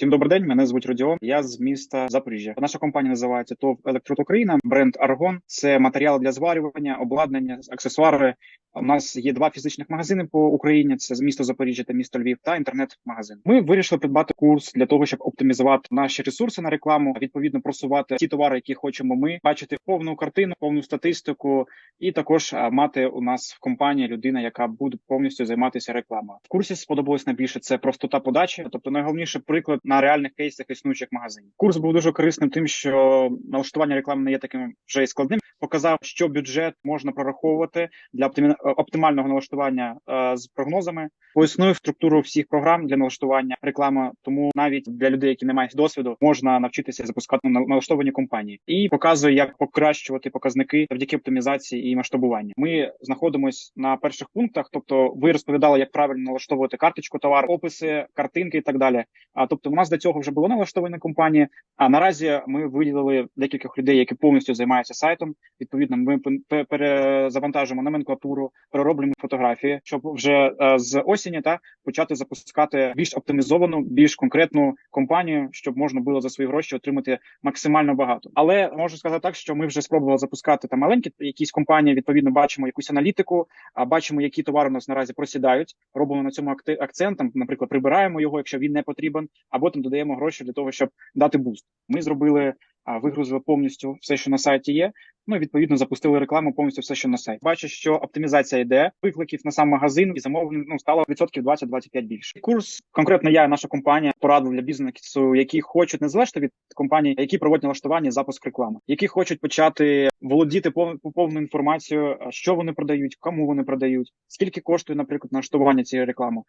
Всім добрий день. Мене звуть Родіон. Я з міста Запоріжжя. Наша компанія називається ТОВ Електрот Україна. Бренд Аргон. Це матеріал для зварювання, обладнання, аксесуари. У нас є два фізичних магазини по Україні: це з місто Запоріжжя та місто Львів, та інтернет-магазин. Ми вирішили придбати курс для того, щоб оптимізувати наші ресурси на рекламу, відповідно просувати ті товари, які хочемо ми бачити повну картину, повну статистику, і також мати у нас в компанії людина, яка буде повністю займатися рекламою. В курсі сподобалось найбільше це простота подачі, тобто найголовніший приклад на реальних кейсах існуючих магазинів. Курс був дуже корисним, тим, що налаштування реклами не є таким вже й складним. Показав, що бюджет можна прораховувати для оптимального налаштування е, з прогнозами. Пояснив структуру всіх програм для налаштування реклами. Тому навіть для людей, які не мають досвіду, можна навчитися запускати на налаштовані компанії і показує, як покращувати показники завдяки оптимізації і масштабуванню. Ми знаходимося на перших пунктах, тобто ви розповідали, як правильно налаштовувати карточку товару, описи, картинки і так далі. А тобто, нас до цього вже було налаштовані компанії. А наразі ми виділили декількох людей, які повністю займаються сайтом. Відповідно, ми перезавантажимо номенклатуру, перероблюємо фотографії, щоб вже з осені та почати запускати більш оптимізовану, більш конкретну компанію, щоб можна було за свої гроші отримати максимально багато. Але можу сказати так, що ми вже спробували запускати там маленькі якісь компанії. Відповідно, бачимо якусь аналітику, а бачимо, які товари у нас наразі просідають. Робимо на цьому акцент, там, наприклад, прибираємо його, якщо він не потрібен, або там додаємо гроші для того, щоб дати буст. Ми зробили. Вигрузили повністю все, що на сайті є. Ну відповідно запустили рекламу повністю все, що на сайті. Бачу, що оптимізація йде, викликів на сам магазин і замовлень ну стало відсотків 20-25 більше. Курс конкретно я і наша компанія порадила для бізнесу, які хочуть не залежно від компаній, які проводять налаштування запуск реклами, які хочуть почати володіти повну інформацію, що вони продають, кому вони продають, скільки коштує, наприклад, налаштування цієї реклами.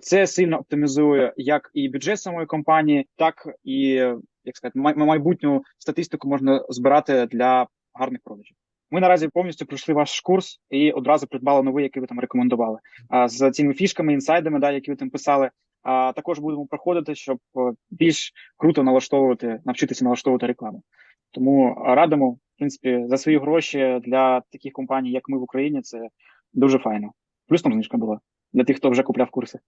Це сильно оптимізує як і бюджет самої компанії, так і як сказати, майбутню статистику можна збирати для гарних продажів. Ми наразі повністю пройшли ваш курс і одразу придбали новий, який ви там рекомендували. А з цими фішками, інсайдами, да, які ви там писали. А також будемо проходити, щоб більш круто налаштовувати, навчитися налаштовувати рекламу. Тому радимо, в принципі, за свої гроші для таких компаній, як ми в Україні, це дуже файно. Плюс там знижка була для тих, хто вже купляв курси.